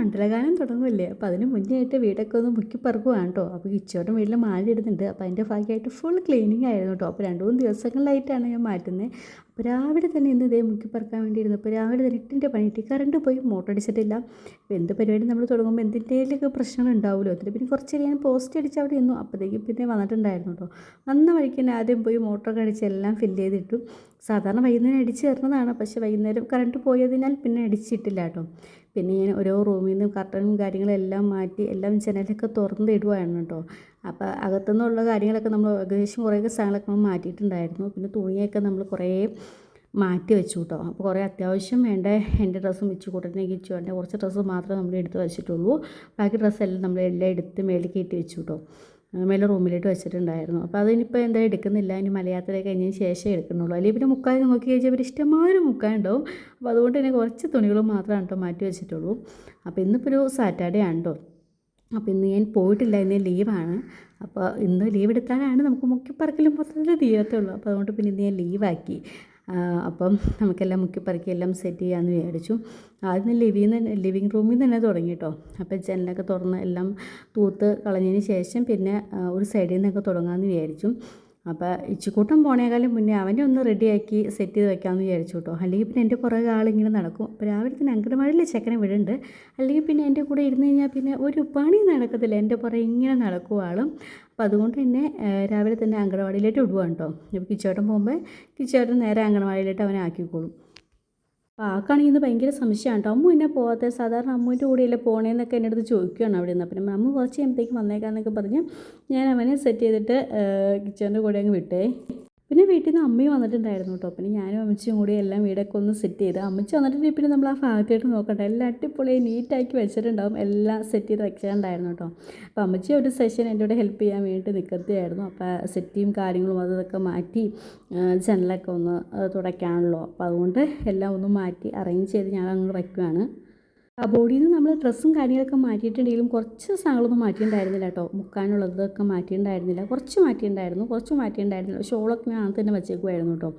മണ്ഡലകാലം തുടങ്ങുമല്ലേ അപ്പോൾ അതിന് മുന്നേ ആയിട്ട് വീടൊക്കെ ഒന്ന് മുക്കി പറക്കുവാണ് കേട്ടോ. അപ്പോൾ കിച്ചോട്ടൻ വീട്ടിൽ മാല ഇടുന്നുണ്ട്. അപ്പോൾ അതിന്റെ ഭാഗമായിട്ട് ഫുൾ ക്ലീനിങ് ആയിരുന്നു കേട്ടോ. അപ്പോൾ രണ്ട് മൂന്ന് ദിവസങ്ങളിലായിട്ടാണ് ഞാൻ മാറ്റുന്നത് അപ്പോൾ രാവിലെ തന്നെ ഇന്ന് ഇതേ മുക്കി പറക്കാൻ വേണ്ടി ഇരുന്നു അപ്പോൾ രാവിലെ തന്നെ എട്ടിന്റെ പണിയിട്ട് കറണ്ട് പോയി മോട്ടർ അടിച്ചിട്ടില്ല. എന്ത് പരിപാടി നമ്മൾ തുടങ്ങുമ്പോൾ എന്തിന്റെയൊക്കെ പ്രശ്നങ്ങൾ ഉണ്ടാവുമല്ലോ. എന്നിട്ട് പിന്നെ കുറച്ച് ഞാൻ പോസ്റ്റ് അടിച്ച് അവിടെ ഇരുന്നു അപ്പോഴത്തേക്ക് പിന്നെ വന്നിട്ടുണ്ടായിരുന്നു കേട്ടോ. വന്ന വഴിക്ക് തന്നെ ആദ്യം പോയി മോട്ടറൊക്കെ അടിച്ച് എല്ലാം ഫില്ല് ചെയ്തിട്ടു. സാധാരണ വൈകുന്നേരം അടിച്ച് തരുന്നതാണ് പക്ഷേ വൈകുന്നേരം കറണ്ട് പോയതിനാൽ പിന്നെ അടിച്ചിട്ടില്ല കേട്ടോ. പിന്നെ ഞാൻ ഓരോ റൂമിൽ നിന്ന് കർട്ടനും കാര്യങ്ങളും എല്ലാം മാറ്റി എല്ലാം ജനലൊക്കെ തുറന്ന് ഇടുവാണ് കേട്ടോ. അപ്പോൾ അകത്തുനിന്നുള്ള കാര്യങ്ങളൊക്കെ നമ്മൾ ഏകദേശം കുറേയൊക്കെ സാധനങ്ങളൊക്കെ നമ്മൾ മാറ്റിയിട്ടുണ്ടായിരുന്നു. പിന്നെ തുണിയൊക്കെ നമ്മൾ കുറേ മാറ്റി വെച്ചു കേട്ടോ. അപ്പോൾ കുറേ അത്യാവശ്യം വേണ്ട എന്റെ ഡ്രസ്സും വെച്ച് കൂട്ടത്തിനേക്ക് വെച്ചു വേണ്ട കുറച്ച് ഡ്രസ്സ് മാത്രമേ നമ്മൾ എടുത്ത് വെച്ചിട്ടുള്ളൂ. ബാക്കി ഡ്രസ്സെല്ലാം നമ്മൾ എല്ലാം എടുത്ത് മേളിൽ കയറ്റി വെച്ചു കേട്ടോ. മേലെ റൂമിലോട്ട് വെച്ചിട്ടുണ്ടായിരുന്നു. അപ്പോൾ അതിനിപ്പോൾ എന്താ എടുക്കുന്നില്ല. ഇനി മലയാത്ര കഴിഞ്ഞതിന് ശേഷമേ എടുക്കുന്നുള്ളൂ. അല്ലെങ്കിൽ പിന്നെ മുക്കാൽ നോക്കി കഴിഞ്ഞാൽ ഇവർ മുക്കാൻ ഉണ്ടാവും. അപ്പോൾ അതുകൊണ്ട് തന്നെ കുറച്ച് തുണികൾ മാത്രമേ കേട്ടോ മാറ്റി വെച്ചിട്ടുള്ളൂ. അപ്പോൾ ഇന്നിപ്പോൾ ഒരു സാറ്റർഡേ ആണ് കേട്ടോ. അപ്പോൾ ഇന്ന് ഞാൻ പോയിട്ടില്ല. ഇന്ന് ലീവാണ് അപ്പോൾ ഇന്ന് ലീവ് എടുത്താലാണ് നമുക്ക് മുക്കിപ്പറക്കലും മൊത്തത്തിൽ തീരത്തുള്ളൂ. അപ്പോൾ അതുകൊണ്ട് പിന്നെ ഇന്ന് ഞാൻ ലീവാക്കി അപ്പം നമുക്കെല്ലാം മുക്കിപ്പറക്കി എല്ലാം സെറ്റ് ചെയ്യാമെന്ന് വിചാരിച്ചു. ആദ്യം ലിവിങ് തന്നെ ലിവിങ് റൂമിൽ തന്നെ തുടങ്ങി കേട്ടോ അപ്പോൾ ജനലൊക്കെ തുറന്ന് എല്ലാം തൂത്ത് കളഞ്ഞതിന് ശേഷം പിന്നെ ഒരു സൈഡിൽ നിന്നൊക്കെ തുടങ്ങാമെന്ന് വിചാരിച്ചു. അപ്പോൾ ഇച്ചിക്കൂട്ടം പോണേക്കാളും മുന്നേ അവനെ ഒന്ന് റെഡിയാക്കി സെറ്റ് ചെയ്ത് വെക്കാമെന്ന് വിചാരിച്ചു കേട്ടോ അല്ലെങ്കിൽ പിന്നെ എന്റെ പുറകെ ആളിങ്ങനെ നടക്കും. അപ്പോൾ രാവിലെ തന്നെ അങ്കണവാടിയിൽ ചെക്കനെ വിടുന്നുണ്ട്. അല്ലെങ്കിൽ പിന്നെ എന്റെ കൂടെ ഇരുന്ന് കഴിഞ്ഞാൽ പിന്നെ ഒരു പണി നടക്കത്തില്ല. എന്റെ പുറകെ ഇങ്ങനെ നടക്കും ആളും. അപ്പോൾ അതുകൊണ്ട് തന്നെ രാവിലെ തന്നെ അങ്കണവാടിയിലേക്ക് വിടുവാണ് കേട്ടോ. ഇപ്പോൾ കിച്ചേട്ടൻ പോകുമ്പോൾ കിച്ചേട്ടൻ നേരെ അങ്കണവാടിയിലേക്ക് അവനെ ആക്കിക്കോളും. അപ്പോൾ ആൾക്കാണെങ്കിൽ ഇന്ന് ഭയങ്കര സംശയമാണ് കേട്ടോ. അമ്മു എന്നെ പോകാത്ത സാധാരണ അമ്മുവിന്റെ കൂടെയല്ലേ പോണേന്നൊക്കെ എന്റെ അടുത്ത് ചോദിക്കുകയാണ് അവിടെ നിന്ന് അപ്പം അമ്മ കുറച്ച് കഴിയുമ്പോഴത്തേക്ക് വന്നേക്കാന്നൊക്കെ പറഞ്ഞ് ഞാൻ അവനെ സെറ്റ് ചെയ്തിട്ട് കിച്ചേന്റെ കൂടെ അങ്ങ് വിട്ടേ. പിന്നെ വീട്ടിൽ നിന്ന് അമ്മയും വന്നിട്ടുണ്ടായിരുന്നു കേട്ടോ പിന്നെ ഞാനും അമ്മച്ചിയും കൂടി എല്ലാം വീടൊക്കെ ഒന്ന് സെറ്റ് ചെയ്ത് അമ്മച്ചി വന്നിട്ടുണ്ടെങ്കിൽ പിന്നെ നമ്മൾ ആ ഭാഗത്തായിട്ട് നോക്കണ്ട എല്ലാം അടിപൊളി നീറ്റാക്കി വെച്ചിട്ടുണ്ടാവും എല്ലാം സെറ്റ് ചെയ്ത് വെച്ചിട്ടുണ്ടായിരുന്നു കേട്ടോ അപ്പോൾ അമ്മച്ചി ഒരു സെഷൻ എന്റെ കൂടെ ഹെൽപ്പ് ചെയ്യാൻ വേണ്ടി നിൽക്കത്തിയായിരുന്നു അപ്പോൾ സെറ്റിയും കാര്യങ്ങളും അതൊക്കെ മാറ്റി ജനലൊക്കെ ഒന്ന് തുടയ്ക്കാണല്ലോ. അപ്പോൾ അതുകൊണ്ട് എല്ലാം ഒന്ന് മാറ്റി അറേഞ്ച് ചെയ്ത് ഞാൻ അങ്ങോട്ട് വയ്ക്കുകയാണ് ബോഡിയിൽ നിന്ന് നമ്മൾ ഡ്രസ്സും കാര്യങ്ങളൊക്കെ മാറ്റിയിട്ടുണ്ടെങ്കിലും കുറച്ച് സാധനങ്ങളൊന്നും മാറ്റിയിട്ടുണ്ടായിരുന്നില്ല കേട്ടോ. മുക്കാനുള്ളതൊക്കെ മാറ്റിയിട്ടുണ്ടായിരുന്നില്ല. കുറച്ച് മാറ്റിയിട്ടുണ്ടായിരുന്നു. കുറച്ച് മാറ്റിയിട്ടുണ്ടായിരുന്നില്ല. ഷോളൊക്കെ ഞാൻ തന്നെ വെച്ചേക്കുമായിരുന്നു കേട്ടോ.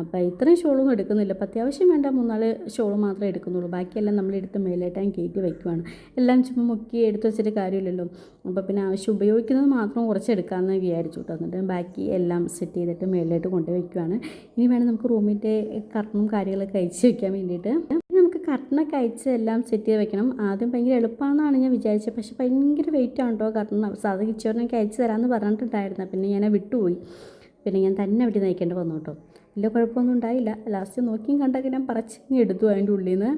അപ്പോൾ ഇത്രയും ഷോളൊന്നും എടുക്കുന്നില്ല. അപ്പോൾ അത്യാവശ്യം വേണ്ട മൂന്നാൽ ഷോൾ മാത്രമേ എടുക്കുന്നുള്ളൂ. ബാക്കിയെല്ലാം നമ്മൾ എടുത്ത് മേലേട്ടാൻ കയറ്റി വയ്ക്കുവാണ് എല്ലാം ചുമ്മാ മുക്കി എടുത്ത് വെച്ചിട്ട് കാര്യമില്ലല്ലോ. അപ്പോൾ പിന്നെ ആവശ്യം ഉപയോഗിക്കുന്നത് മാത്രം കുറച്ച് എടുക്കാമെന്ന് വിചാരിച്ചു കേട്ടോ. എന്നിട്ട് ബാക്കി എല്ലാം സെറ്റ് ചെയ്തിട്ട് മേളിലോട്ട് കൊണ്ടുപോയി വയ്ക്കുവാണ് ഇനി വേണം നമുക്ക് റൂമിന്റെ കർട്ടനും കാര്യങ്ങളൊക്കെ അയച്ച് വയ്ക്കാൻ വേണ്ടിയിട്ട്. കർട്ടനൊക്കെ അയച്ച് എല്ലാം സെറ്റ് ചെയ്ത് വെക്കണം. ആദ്യം ഭയങ്കര എളുപ്പമാണെന്നാണ് ഞാൻ വിചാരിച്ചത്. പക്ഷേ ഭയങ്കര വെയിറ്റ് ആണ് കേട്ടോ കർട്ടൻ. സാധാ കിച്ചോറിനൊക്കെ അയച്ച് തരാമെന്ന് പറഞ്ഞിട്ടുണ്ടായിരുന്നു. പിന്നെ ഞാൻ വിട്ടുപോയി. പിന്നെ ഞാൻ തന്നെ വീട്ടിൽ നയിക്കേണ്ടി വന്നു കേട്ടോ വലിയ കുഴപ്പമൊന്നും ഉണ്ടായില്ല. ലാസ്റ്റ് നോക്കിയും കണ്ടൊക്കെ ഞാൻ പറിച്ചിങ്ങ് എടുത്തു അതിന്റെ ഉള്ളിൽ നിന്ന്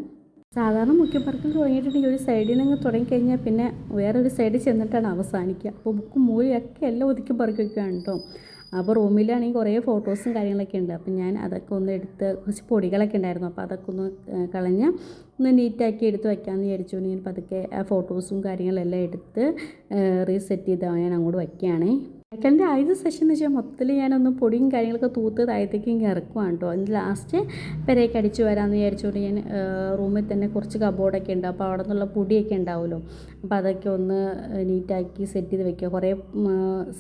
സാധാരണ മുക്കിപ്പറക്കൽ തുടങ്ങിയിട്ടുണ്ടെങ്കിൽ ഒരു സൈഡിൽ നിന്ന് തുടങ്ങിക്കഴിഞ്ഞാൽ പിന്നെ വേറൊരു സൈഡിൽ ചെന്നിട്ടാണ് അവസാനിക്കുക. അപ്പോൾ ബുക്ക് മൂലയൊക്കെ എല്ലാം ഒതുക്കി പറിക്കുകയാണ് കേട്ടോ അപ്പോൾ റൂമിലാണെങ്കിൽ കുറേ ഫോട്ടോസും കാര്യങ്ങളൊക്കെ ഉണ്ട്. അപ്പം ഞാൻ അതൊക്കെ ഒന്ന് എടുത്ത് കുറച്ച് പൊടികളൊക്കെ ഉണ്ടായിരുന്നു. അപ്പോൾ അതൊക്കെ ഒന്ന് കളഞ്ഞ് ഒന്ന് നീറ്റാക്കി എടുത്ത് വയ്ക്കാമെന്ന് വിചാരിച്ചു. ഞാൻ പതുക്കെ ആ ഫോട്ടോസും കാര്യങ്ങളെല്ലാം എടുത്ത് റീസെറ്റ് ചെയ്ത് ഞാൻ അങ്ങോട്ട് വയ്ക്കുകയാണേ സെക്കൻഡ് ആദ്യത്തെ സെഷൻ എന്ന് വെച്ചാൽ മൊത്തത്തിൽ ഞാനൊന്ന് പൊടിയും കാര്യങ്ങളൊക്കെ തൂത്ത് താഴത്തേക്ക് ഇങ്ങനെ ഇറക്കുവാണ് കേട്ടോ. അതിന് ലാസ്റ്റ് പെരയൊക്കെ അടിച്ചു വരാമെന്ന് വിചാരിച്ചുകൊണ്ട് ഞാൻ റൂമിൽ തന്നെ കുറച്ച് കബോർഡൊക്കെ ഉണ്ട്. അപ്പോൾ അവിടെ നിന്നുള്ള പൊടിയൊക്കെ ഉണ്ടാവുമല്ലോ. അപ്പോൾ അതൊക്കെ ഒന്ന് നീറ്റാക്കി സെറ്റ് ചെയ്ത് വെക്കുക. കുറേ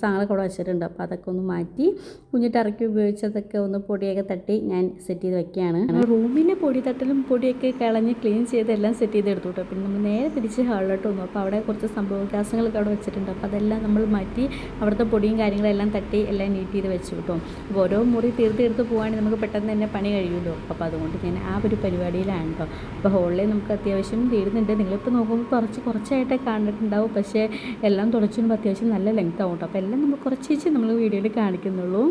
സാധനങ്ങളൊക്കെ അവിടെ വെച്ചിട്ടുണ്ട്. അപ്പോൾ അതൊക്കെ ഒന്ന് മാറ്റി കുഞ്ഞിട്ട് ഇറക്കി ഉപയോഗിച്ചതൊക്കെ ഒന്ന് പൊടിയൊക്കെ തട്ടി ഞാൻ സെറ്റ് ചെയ്ത് വെക്കുകയാണ്. റൂമിലെ പൊടി തട്ടലും പൊടിയൊക്കെ കളഞ്ഞ് ക്ലീൻ ചെയ്ത് എല്ലാം സെറ്റ് ചെയ്ത് എടുത്തു കേട്ടോ. പിന്നെ നമ്മൾ നേരെ തിരിച്ച് ഹാളിലോട്ട് വന്നു. അപ്പോൾ അവിടെ കുറച്ച് സംഭവ വികാസങ്ങളൊക്കെ അവിടെ വെച്ചിട്ടുണ്ട്. അപ്പോൾ അതെല്ലാം നമ്മൾ മാറ്റി അവിടുത്തെ പൊടിയും കാര്യങ്ങളെല്ലാം തട്ടി എല്ലാം നീറ്റ് ചെയ്ത് വെച്ച് കിട്ടും അപ്പോൾ ഓരോ മുറി തീർത്ത് തീർത്ത് പോവുകയാണെങ്കിൽ നമുക്ക് പെട്ടെന്ന് തന്നെ പണി കഴിയുമല്ലോ അപ്പോൾ അതുകൊണ്ട് ഞാൻ ആ ഒരു പരിപാടിയിലാണ് കേട്ടോ അപ്പോൾ ഹോളിൽ നമുക്ക് അത്യാവശ്യം തീരുന്നുണ്ട്. നിങ്ങളിപ്പോൾ നോക്കുമ്പോൾ കുറച്ച് കുറച്ചായിട്ടേ കണ്ടിട്ടുണ്ടാവും. പക്ഷേ എല്ലാം തുടച്ചുമ്പോൾ അത്യാവശ്യം നല്ല ലെങ്ത് ആവും കേട്ടോ അപ്പോൾ എല്ലാം നമ്മൾ കുറച്ച് നമ്മൾ വീഡിയോയിൽ കാണിക്കുന്നുള്ളൂ.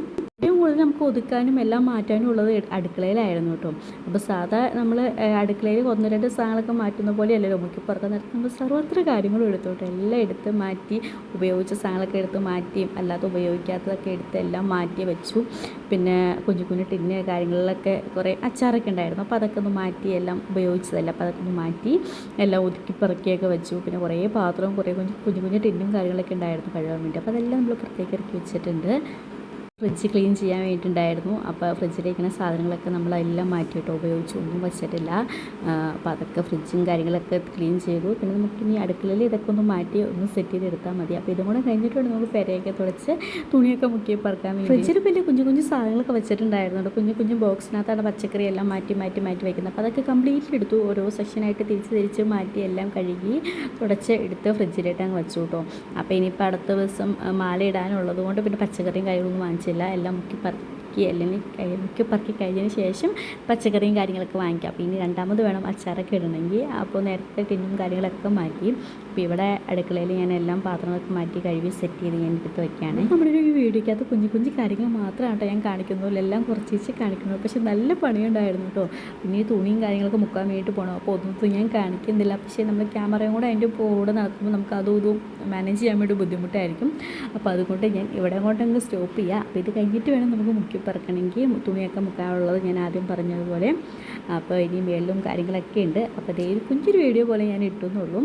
കൂടുതൽ നമുക്ക് ഒതുക്കാനും എല്ലാം മാറ്റാനും ഉള്ളത് അടുക്കളയിലായിരുന്നു കേട്ടോ. അപ്പോൾ സാധാ നമ്മൾ അടുക്കളയിൽ ഒന്ന് രണ്ട് സാധനങ്ങളൊക്കെ മാറ്റുന്ന പോലെയല്ലല്ലോ. മുക്കി പുറത്ത് നേരത്തെ നമ്മൾ സർവത്ര കാര്യങ്ങളും എടുത്തു കേട്ടോ. എല്ലാം എടുത്ത് മാറ്റി ഉപയോഗിച്ച സാധനങ്ങളൊക്കെ എടുത്ത് മാറ്റി അല്ലാതെ ഉപയോഗിക്കാത്തതൊക്കെ എടുത്ത് എല്ലാം മാറ്റി വെച്ചു. പിന്നെ കുഞ്ഞു കുഞ്ഞു ടിന്ന് കാര്യങ്ങളിലൊക്കെ കുറേ അച്ചാറൊക്കെ ഉണ്ടായിരുന്നു. അപ്പോൾ അതൊക്കെ ഒന്ന് മാറ്റി എല്ലാം ഉപയോഗിച്ചതല്ല. അപ്പോൾ അതൊക്കെ ഒന്ന് മാറ്റി എല്ലാം ഒതുക്കി പെറുക്കിയൊക്കെ വെച്ചു. പിന്നെ കുറേ പാത്രവും കുറേ കുഞ്ഞു കുഞ്ഞു കുഞ്ഞു ടിന്നും കാര്യങ്ങളൊക്കെ ഉണ്ടായിരുന്നു കഴുകാൻ വേണ്ടി. അപ്പോൾ അതെല്ലാം നമ്മൾ പുറത്തേക്ക് ഇറക്കി വെച്ചിട്ടുണ്ട്. ഫ്രിഡ്ജ് ക്ലീൻ ചെയ്യാൻ വേണ്ടിയിട്ടുണ്ടായിരുന്നു. അപ്പോൾ ഫ്രിഡ്ജിലിരിക്കുന്ന സാധനങ്ങളൊക്കെ നമ്മളെല്ലാം മാറ്റിയിട്ട് ഉപയോഗിച്ചു. ഒന്നും വെച്ചിട്ടില്ല. അപ്പോൾ അതൊക്കെ ഫ്രിഡ്ജും കാര്യങ്ങളൊക്കെ ക്ലീൻ ചെയ്തു. പിന്നെ നമുക്ക് ഇനി അടുക്കളയിൽ ഇതൊക്കെ ഒന്ന് മാറ്റി ഒന്ന് സെറ്റ് ചെയ്തെടുത്താൽ മതി. അപ്പോൾ ഇതും കൂടെ കഴിഞ്ഞിട്ട് വേണം നമുക്ക് പെരയൊക്കെ തുടച്ച് തുണിയൊക്കെ മുക്കി പറക്കാൻ വേണ്ടി. ഫ്രിഡ്ജിൽ പിന്നെ കുഞ്ഞു കുഞ്ഞു സാധനങ്ങളൊക്കെ വെച്ചിട്ടുണ്ടായിരുന്നു. കുഞ്ഞു കുഞ്ഞു ബോക്സിനകത്താണ് പച്ചക്കറി എല്ലാം മാറ്റി മാറ്റി മാറ്റി വയ്ക്കുന്നത് അപ്പോൾ അതൊക്കെ കംപ്ലീറ്റ്ലി എടുത്തു. ഓരോ സെക്ഷനായിട്ട് തിരിച്ച് തിരിച്ച് മാറ്റി എല്ലാം കഴുകി തുടച്ച് എടുത്ത് ഫ്രിഡ്ജിലിട്ട് അങ്ങ് വെച്ചു കേട്ടോ. അപ്പോൾ ഇനിയിപ്പോൾ അടുത്ത ദിവസം മാല ഇടാനുള്ളത് കൊണ്ട് പിന്നെ പച്ചക്കറിയും കാര്യങ്ങളൊന്നും വാങ്ങിച്ചില്ല എല്ലാം മുക്കി പറക്കി അല്ലെങ്കിൽ മുക്കി പറക്കി കഴിഞ്ഞതിന് ശേഷം പച്ചക്കറിയും കാര്യങ്ങളൊക്കെ വാങ്ങിക്കാം. അപ്പോൾ ഇനി രണ്ടാമത് വേണം അച്ചാറൊക്കെ ഇടണമെങ്കിൽ. അപ്പോൾ നേരത്തെ ടിന്നും കാര്യങ്ങളൊക്കെ മാറ്റി. അപ്പോൾ ഇവിടെ അടുക്കളയിൽ ഞാൻ എല്ലാം പാത്രങ്ങളൊക്കെ മാറ്റി കഴുകി സെറ്റ് ചെയ്ത് ഞാൻ എടുത്ത് വെക്കുകയാണ്. നമ്മുടെ ഒരു വീഡിയോക്കകത്ത് കുഞ്ഞു കുഞ്ഞു കാര്യങ്ങൾ മാത്രമാണ് കേട്ടോ ഞാൻ കാണിക്കുന്നുള്ളൂ എല്ലാം കുറച്ച് കാണിക്കുന്നു പക്ഷേ നല്ല പണിയുണ്ടായിരുന്നു കേട്ടോ. പിന്നെ ഈ തുണിയും കാര്യങ്ങളൊക്കെ മുക്കാൻ വേണ്ടിയിട്ട് പോകണം. അപ്പോൾ ഒന്നും ഞാൻ കാണിക്കുന്നില്ല. പക്ഷേ നമ്മൾ ക്യാമറയും കൂടെ അതിന്റെ കൂടെ നടക്കുമ്പോൾ നമുക്ക് അതും ഇതും മാനേജ് ചെയ്യാൻ വേണ്ടി ബുദ്ധിമുട്ടായിരിക്കും. അപ്പോൾ അതുകൊണ്ട് ഞാൻ ഇവിടെ അങ്ങോട്ടങ്ങ് സ്റ്റോപ്പ് ചെയ്യുക അപ്പോൾ ഇത് കഴിഞ്ഞിട്ട് വേണം നമുക്ക് മുക്കി പറക്കണമെങ്കിൽ തുണിയൊക്കെ മുക്കാനുള്ളത് ഞാൻ ആദ്യം പറഞ്ഞതുപോലെ. അപ്പോൾ ഇനി മേളിലും കാര്യങ്ങളൊക്കെ ഉണ്ട്. അപ്പോൾ അതേ ഒരു കുഞ്ഞൊരു വീഡിയോ പോലെ ഞാൻ ഇട്ടുന്നുള്ളൂ.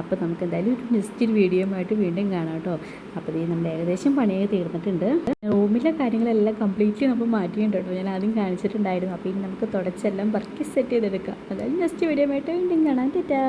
അപ്പോൾ നമുക്ക് എന്തായാലും ഒരു നെക്സ്റ്റ് ഒരു വീഡിയോയുമായിട്ട് വീണ്ടും കാണാം കേട്ടോ. അപ്പോൾ ഇത് നമ്മുടെ ഏകദേശം പണിയൊക്കെ തീർന്നിട്ടുണ്ട്. റൂമിലെ കാര്യങ്ങളെല്ലാം കംപ്ലീറ്റ്ലി നമ്മൾ മാറ്റിയിട്ടുണ്ട് ഞാൻ ആദ്യം കാണിച്ചിട്ടുണ്ടായിരുന്നു. അപ്പോൾ ഇനി നമുക്ക് തുടച്ചെല്ലാം വർക്കി സെറ്റ് ചെയ്തെടുക്കാം. അതായത് നെക്സ്റ്റ് വീഡിയോ ആയിട്ട് വീണ്ടും കാണാം. ടാറ്റാ.